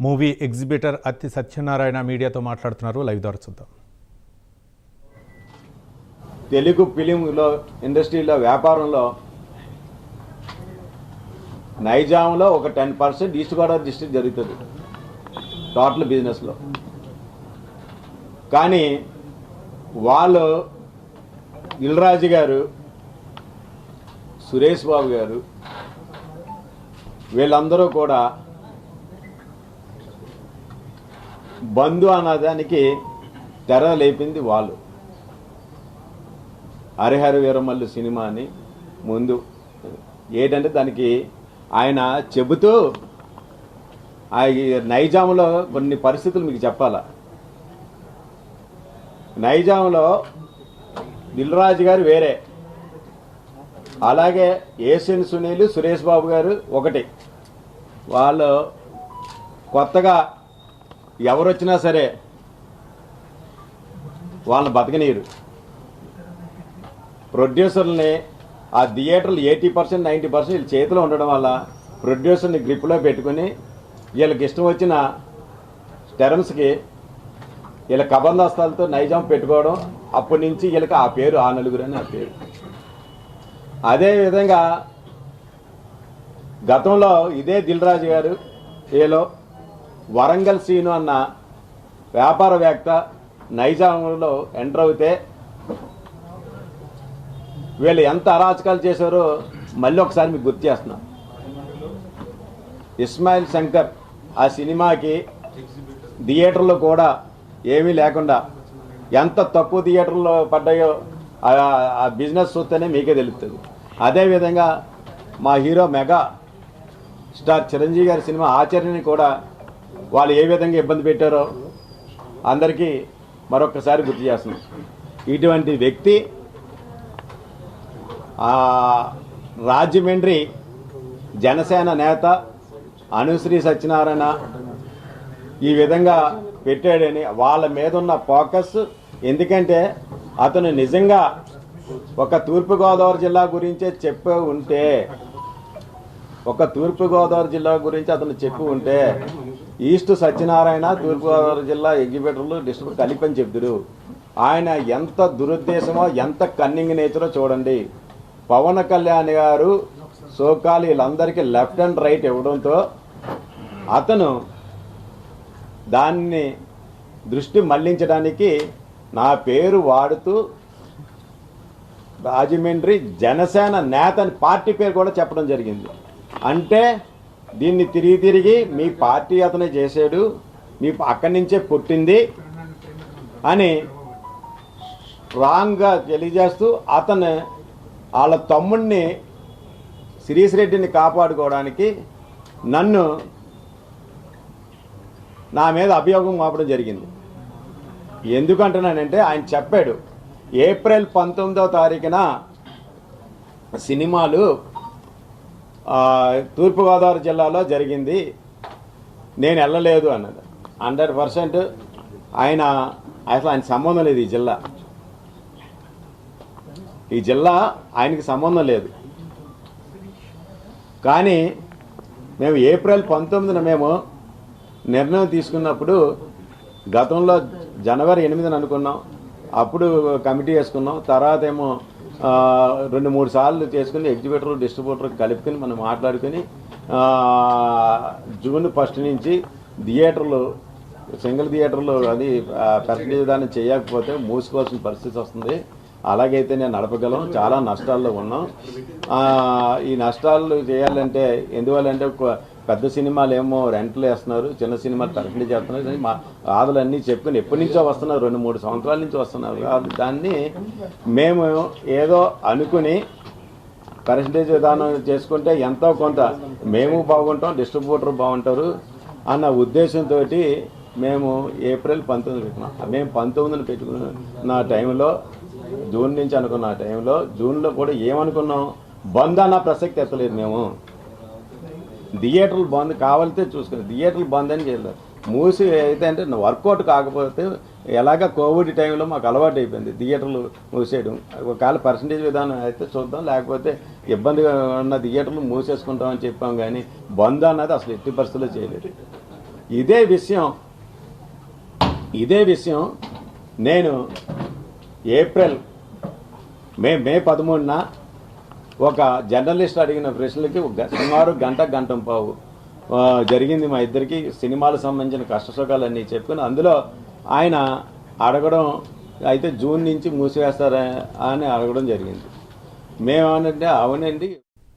Movie exhibitor అత్తి సత్యనారాయణ మీడియాతో మాట్లాడుతున్నారు. లైవ్ ద్వారా చూద్దాం. తెలుగు ఫిలింలో ఇండస్ట్రీలో వ్యాపారంలో నైజాంలో ఒక ten percent east Godavari district జరుగుతుంది. టోటల్ బిజినెస్లో. కానీ వాళ్ళు ఇల్రాజు గారు సురేష్ బాబు గారు వీళ్ళందరూ కూడా బంధు అన్నదానికి తెర లేపింది వాళ్ళు. హరిహర వీరమల్లు సినిమా అని ముందు ఏంటంటే దానికి ఆయన చెబుతూ ఆ నైజాములో నైజాంలో కొన్ని పరిస్థితులు మీకు చెప్పాలా. నైజాంలో దిల్రాజు గారు వేరే. అలాగే ఏసియన్ సునీల్ సురేష్ బాబు గారు ఒకటి. వాళ్ళు కొత్తగా ఎవరు వచ్చినా సరే వాళ్ళని బతకనీరు ప్రొడ్యూసర్ని ఆ థియేటర్లు ఎయిటీ పర్సెంట్ నైంటీ పర్సెంట్ వీళ్ళ చేతిలో ఉండడం వల్ల ప్రొడ్యూసర్ని గ్రిప్లో పెట్టుకుని వీళ్ళకి ఇష్టం వచ్చిన టెరమ్స్కి వీళ్ళ కబందాస్తాలతో నైజాం పెట్టుకోవడం అప్పటి నుంచి వీళ్ళకి ఆ పేరు ఆ నలుగురు అని ఆ పేరు. అదేవిధంగా గతంలో ఇదే దిల్రాజు గారు ఏలో వరంగల్ సీను అన్న వ్యాపారవేత్త నైజాంలో ఎంటర్ అవుతే వీళ్ళు ఎంత అరాచకాలు చేశారో మళ్ళీ ఒకసారి మీకు గుర్తు చేస్తున్నాం. ఇస్మాయిల్ శంకర్ ఆ సినిమాకి థియేటర్లో కూడా ఏమీ లేకుండా ఎంత తక్కువ థియేటర్లో పడ్డాయో ఆ- ఆ బిజినెస్ చూస్తేనే మీకే తెలుస్తుంది. అదేవిధంగా మా హీరో మెగా స్టార్ చిరంజీవి గారి సినిమా ఆచరణని కూడా వాళ్ళు ఏ విధంగా ఇబ్బంది పెట్టారో అందరికీ మరొకసారి గుర్తు చేస్తున్నాం. ఇటువంటి వ్యక్తి రాజమండ్రి జనసేన నేత అనుశ్రీ సత్యనారాయణ ఈ విధంగా పెట్టాడని వాళ్ళ మీద ఉన్న ఫోకస్. ఎందుకంటే అతను నిజంగా ఒక తూర్పుగోదావరి జిల్లా గురించే చెప్పి ఉంటే ఒక తూర్పుగోదావరి జిల్లా గురించి అతను చెప్పి ఉంటే ఈస్ట్ సత్యనారాయణ తూర్పుగోదావరి జిల్లా ఎగ్జిబిటర్లు డిస్ట్రిక్ట్ కలిపి అని చెప్తుడు ఆయన ఎంత దురుద్దేశమో ఎంత కన్నింగ్ నేచరో చూడండి. పవన్ కళ్యాణ్ గారు సోకాలు వీళ్ళందరికీ లెఫ్ట్ అండ్ రైట్ ఇవ్వడంతో అతను దాన్ని దృష్టి మళ్ళించడానికి నా పేరు వాడుతూ రాజమండ్రి జనసేన నేత అని పార్టీ పేరు కూడా చెప్పడం జరిగింది. అంటే దీన్ని తిరిగి తిరిగి మీ పార్టీ అతనే చేశాడు మీ అక్కడి నుంచే పుట్టింది అని రాంగ్గా తెలియజేస్తూ అతను వాళ్ళ తమ్ముడిని శిరీష్ రెడ్డిని కాపాడుకోవడానికి నన్ను నా మీద అభియోగం మోపడం జరిగింది. ఎందుకంటున్నానంటే ఆయన చెప్పాడు ఏప్రిల్ పంతొమ్మిదవ తారీఖున సినిమాలు తూర్పుగోదావరి జిల్లాలో జరిగింది. నేను వెళ్ళలేదు అన్నది. హండ్రెడ్ పర్సెంట్ ఆయన అసలు ఆయన సంబంధం లేదు ఈ జిల్లా. ఈ జిల్లా ఆయనకి సంబంధం లేదు. కానీ మేము ఏప్రిల్ పంతొమ్మిదిన మేము నిర్ణయం తీసుకున్నప్పుడు గతంలో జనవరి ఎనిమిదిని అనుకున్నాం. అప్పుడు కమిటీ వేసుకున్నాం. తర్వాత ఏమో రెండు మూడు సార్లు చేసుకుని ఎగ్జిబిటర్ డిస్ట్రిబ్యూటర్ కలుపుకొని మనం మాట్లాడుకొని జూన్ ఫస్ట్ నుంచి థియేటర్లు సింగిల్ థియేటర్లు అది పర్సంటేజ్ దాన్ని చేయకపోతే మూసుకోవాల్సిన పరిస్థితి వస్తుంది. అలాగైతే నేను నడపగలం చాలా నష్టాల్లో ఉన్నాం. ఈ నష్టాలు చేయాలంటే ఎందువల్లంటే అంటే పెద్ద సినిమాలు ఏమో రెంట్లు వేస్తున్నారు చిన్న సినిమాలు తరఫున చేస్తున్నారు. మా ఆదులన్నీ చెప్పుకొని ఎప్పటి నుంచో వస్తున్నారు రెండు మూడు సంవత్సరాల నుంచి వస్తున్నారు. కాబట్టి దాన్ని మేము ఏదో అనుకుని పర్సంటేజ్ విధానం చేసుకుంటే ఎంతో కొంత మేము బాగుంటాం డిస్ట్రిబ్యూటర్ బాగుంటారు అన్న ఉద్దేశంతో మేము ఏప్రిల్ పంతొమ్మిది పెట్టుకున్నాం. మేము పంతొమ్మిదిని పెట్టుకున్న నా టైంలో జూన్ నుంచి అనుకున్న టైంలో జూన్లో కూడా ఏమనుకున్నాం? బంద్ అన్న ప్రసక్తి ఎత్తలేదు మేము. థియేటర్లు బంద్ కావాలితే చూసుకుని థియేటర్లు బంద్ అని చేయలేదు మూసి అయితే అంటే వర్కౌట్ కాకపోతే ఎలాగ కోవిడ్ టైంలో మాకు అలవాటు అయిపోయింది థియేటర్లు మూసేయడం. ఒకవేళ పర్సంటేజ్ విధానం అయితే చూద్దాం లేకపోతే ఇబ్బందిగా ఉన్న థియేటర్లు మూసేసుకుంటామని చెప్పాం కానీ బంద్ అన్నది అసలు ఎట్టి పరిస్థితుల్లో చేయలేదు. ఇదే విషయం ఇదే విషయం నేను ఏప్రిల్ మే మే పదమూడున ఒక జర్నలిస్ట్ అడిగిన ప్రశ్నలకి సుమారు గంట గంట పావు జరిగింది మా ఇద్దరికి సినిమాలకు సంబంధించిన కష్టసుఖాలన్నీ చెప్పుకుని అందులో ఆయన అడగడం అయితే జూన్ నుంచి మూసివేస్తారా అని అడగడం జరిగింది. మేమేమంటే అవునండి